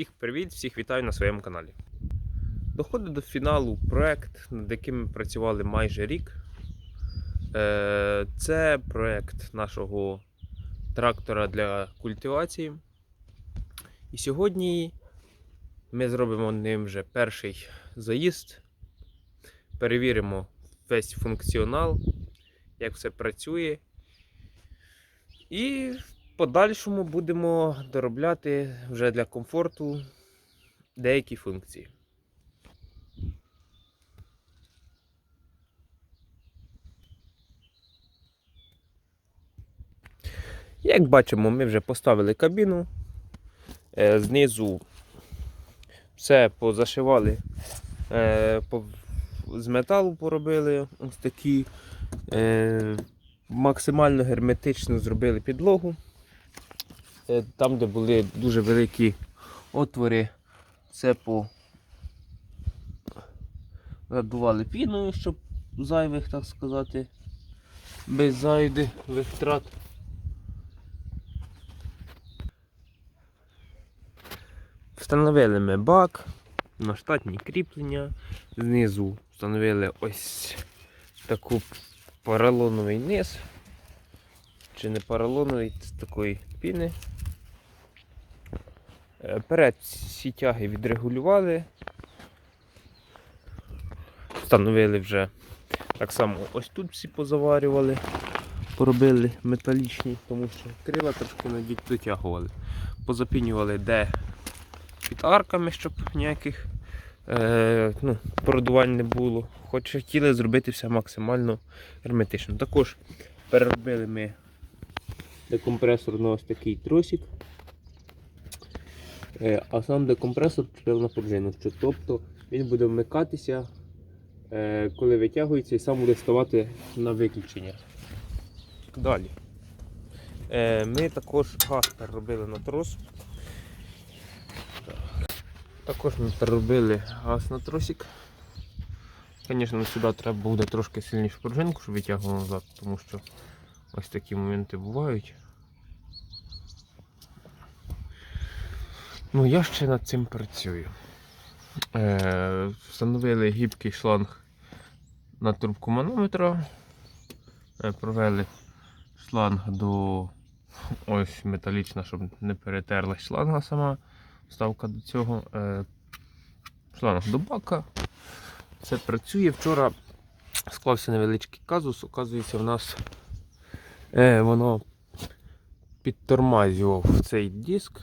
Всіх привіт, всіх вітаю на своєму каналі. Доходить до фіналу проект, над яким ми працювали майже рік. Е, Це проект нашого трактора для культивації. І сьогодні ми зробимо ним вже перший заїзд. Перевіримо весь функціонал, як все працює. І подальшому будемо доробляти вже для комфорту деякі функції. Як бачимо, ми вже поставили кабіну. Е, Знизу все позашивали, е, з металу поробили ось такі. Е, Максимально герметично зробили підлогу. Е, Там, де були дуже великі отвори, це по задували піною, щоб зайвих, так сказати, без зайвих витрат. Встановили ми бак на штатні кріплення. Знизу встановили ось таку поролоновий низ. Чи не поролоновий, з такої піни. Е, Перед всі тяги відрегулювали. Встановили вже так само ось тут всі позаварювали, поробили металічні, тому що крила трошки навіть дотягували. Позапінювали де під арками, щоб ніяких е, ну, продувань не було. Хоч хотіли зробити все максимально герметично. Також переробили ми декомпресор на ось такий тросик. Е, а сам декомпресор чотирив на пружину. Що, тобто він буде вмикатися, е, коли витягується, і сам буде ставати на виключення. Далі. Е, ми також газ переробили на трос. Також ми переробили газ на тросик. Звісно, сюди треба буде трошки сильнішу пружинку, щоб витягувало назад, тому що ось такі моменти бувають. Ну, я ще над цим працюю. Е, встановили гібкий шланг на трубку манометра. Е, провели шланг до ось металічна, щоб не перетерлась шланга сама. Вставка до цього. Е, шланг до бака. Це працює. Вчора склався невеличкий казус. Оказується, в нас е, воно підтормазював цей диск.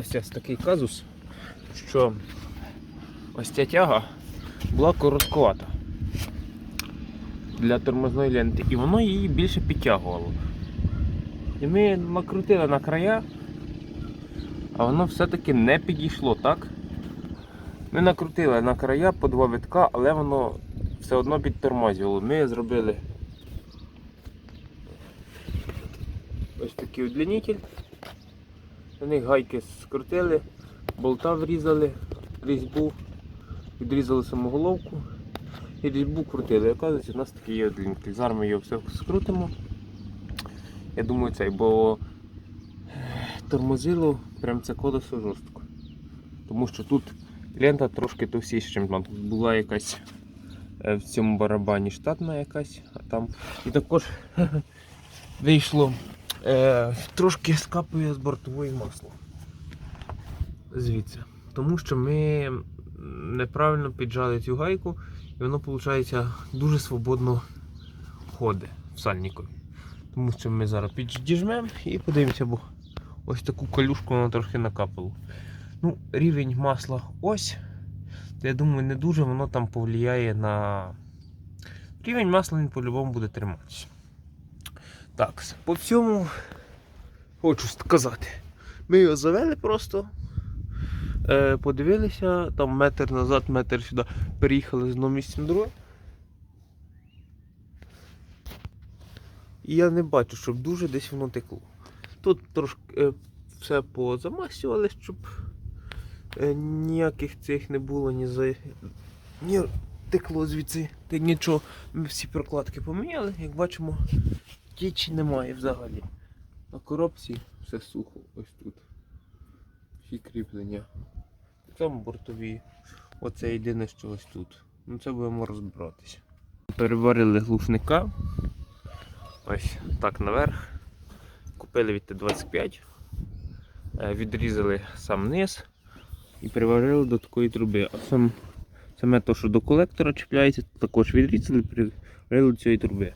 Ось такий казус, що ось ця тяга була коротковата для тормозної ленти, і воно її більше підтягувало. І ми накрутили на края, а воно все-таки не підійшло, так? Ми накрутили на края по два витка, але воно все одно підтормозювало. Ми зробили ось такий удлінитель. На них гайки скрутили, болта врізали, різьбу, відрізали саму головку і різьбу крутили. Оказується, у нас такий є удлінитель. Зараз ми його все скрутимо. Я думаю цей, бо тормозило прям це колесо жорстко. Тому що тут лента трошки товстіша, ніж там. тут була якась е, в цьому барабані штатна якась, а там. І також вийшло е, трошки скапує з бортової масло. Звідси. Тому що ми неправильно піджали цю гайку, і воно, виходить, дуже свободно ходить в сальникові. Тому що ми зараз підіжмемо і подивимося, бо ось таку калюшку воно трохи накапало. Ну, рівень масла ось. Я думаю, не дуже воно там повлияє на. Рівень масла він по-любому буде триматися. Так, по всьому хочу сказати. Ми його завели просто. Е, подивилися, там метр назад, метр сюди. Переїхали з на друге. І я не бачу, щоб дуже десь воно текло. Тут трошки е, все позамасювали, щоб е, ніяких цих не було, ні за. Ні текло звідси. Та нічого. Ми всі прокладки поміняли, як бачимо, тічі немає взагалі. На коробці все сухо ось тут. Всі кріплення. Там бортові. Оце єдине, що ось тут. Ну це будемо розбиратися. Переварили глушника. Ось так наверх. Купили від Т-25. Е, Відрізали сам низ і приварили до такої труби. А сам, саме те, що до колектора чіпляється, також відрізали, приварили до цієї труби.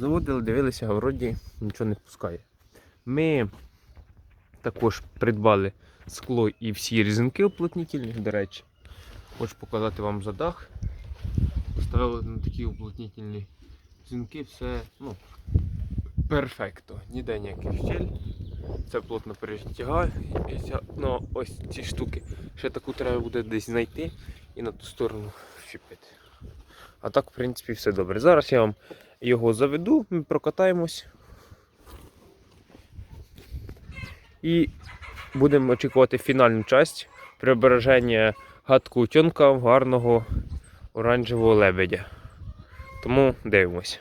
Заводили, дивилися, а вроді нічого не пускає. Ми також придбали скло і всі різинки уплотнітельні, до речі. Хочу показати вам задах. Поставили на такі уплотнітельні різинки, все ну, перфекто. Ніде ніяких щель. Це плотно перетягається. Ну, ось ці штуки. Ще таку треба буде десь знайти і на ту сторону вчепити. А так, в принципі, все добре. Зараз я вам його заведу, ми прокатаємось. І будемо очікувати фінальну часть преображення гадку тьонка гарного оранжевого лебедя. Тому дивимось.